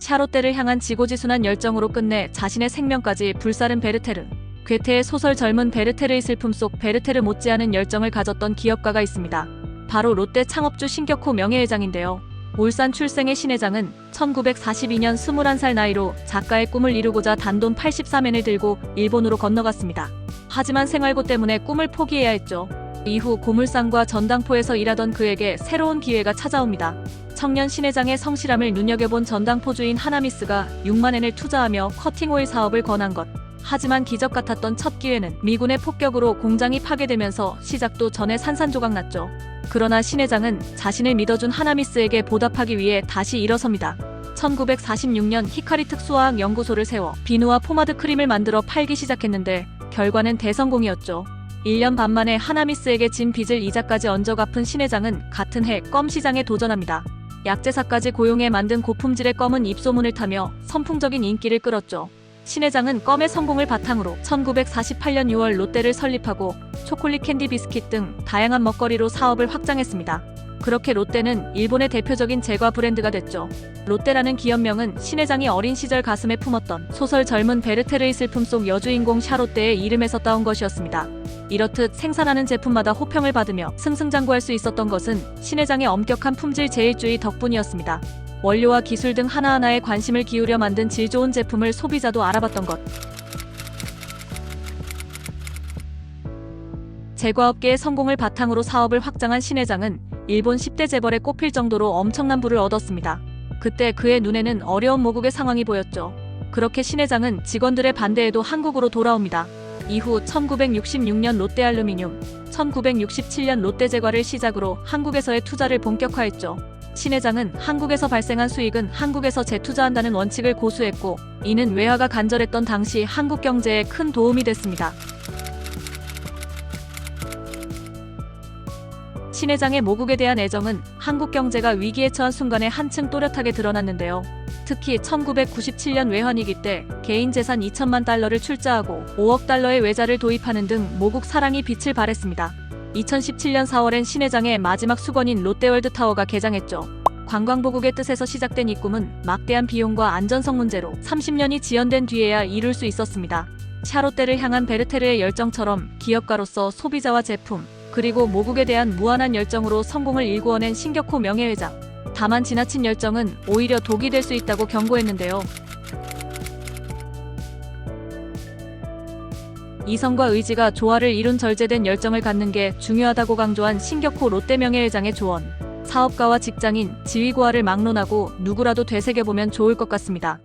샤롯데를 향한 지고지순한 열정으로 끝내 자신의 생명까지 불사른 베르테르. 괴테의 소설 젊은 베르테르의 슬픔 속 베르테르 못지않은 열정을 가졌던 기업가가 있습니다. 바로 롯데 창업주 신격호 명예회장인데요. 울산 출생의 신 회장은 1942년 21살 나이로 작가의 꿈을 이루고자 단돈 83엔을 들고 일본으로 건너갔습니다. 하지만 생활고 때문에 꿈을 포기해야 했죠. 이후 고물상과 전당포에서 일하던 그에게 새로운 기회가 찾아옵니다. 청년 신 회장의 성실함을 눈여겨본 전당포 주인 하나미스가 6만엔을 투자하며 커팅오일 사업을 권한 것. 하지만 기적 같았던 첫 기회는 미군의 폭격으로 공장이 파괴되면서 시작도 전에 산산조각 났죠. 그러나 신 회장은 자신을 믿어준 하나미스에게 보답하기 위해 다시 일어섭니다. 1946년 히카리 특수화학 연구소를 세워 비누와 포마드 크림을 만들어 팔기 시작했는데 결과는 대성공이었죠. 1년 반 만에 하나미스에게 진 빚을 이자까지 얹어 갚은 신 회장은 같은 해 껌 시장에 도전합니다. 약제사까지 고용해 만든 고품질의 껌은 입소문을 타며 선풍적인 인기를 끌었죠. 신 회장은 껌의 성공을 바탕으로 1948년 6월 롯데를 설립하고 초콜릿 캔디 비스킷 등 다양한 먹거리로 사업을 확장했습니다. 그렇게 롯데는 일본의 대표적인 제과 브랜드가 됐죠. 롯데라는 기업명은 신 회장이 어린 시절 가슴에 품었던 소설 젊은 베르테르의 슬픔 속 여주인공 샤롯데의 이름에서 따온 것이었습니다. 이렇듯 생산하는 제품마다 호평을 받으며 승승장구할 수 있었던 것은 신 회장의 엄격한 품질 제일주의 덕분이었습니다. 원료와 기술 등 하나하나에 관심을 기울여 만든 질 좋은 제품을 소비자도 알아봤던 것. 제과업계의 성공을 바탕으로 사업을 확장한 신 회장은 일본 10대 재벌에 꼽힐 정도로 엄청난 부를 얻었습니다. 그때 그의 눈에는 어려운 모국의 상황이 보였죠. 그렇게 신 회장은 직원들의 반대에도 한국으로 돌아옵니다. 이후 1966년 롯데알루미늄, 1967년 롯데제과를 시작으로 한국에서의 투자를 본격화했죠. 신 회장은 한국에서 발생한 수익은 한국에서 재투자한다는 원칙을 고수했고, 이는 외화가 간절했던 당시 한국 경제에 큰 도움이 됐습니다. 신 회장의 모국에 대한 애정은 한국 경제가 위기에 처한 순간에 한층 또렷하게 드러났는데요. 특히 1997년 외환위기 때 개인 재산 2천만 달러를 출자하고 5억 달러의 외자를 도입하는 등 모국 사랑이 빛을 발했습니다. 2017년 4월엔 신 회장의 마지막 수건인 롯데월드 타워가 개장했죠. 관광보국의 뜻에서 시작된 이 꿈은 막대한 비용과 안전성 문제로 30년이 지연된 뒤에야 이룰 수 있었습니다. 샤롯데를 향한 베르테르의 열정처럼 기업가로서 소비자와 제품, 그리고 모국에 대한 무한한 열정으로 성공을 일구어낸 신격호 명예회장. 다만 지나친 열정은 오히려 독이 될 수 있다고 경고했는데요. 이성과 의지가 조화를 이룬 절제된 열정을 갖는 게 중요하다고 강조한 신격호 롯데 명예회장의 조언. 사업가와 직장인, 지휘고하를 막론하고 누구라도 되새겨보면 좋을 것 같습니다.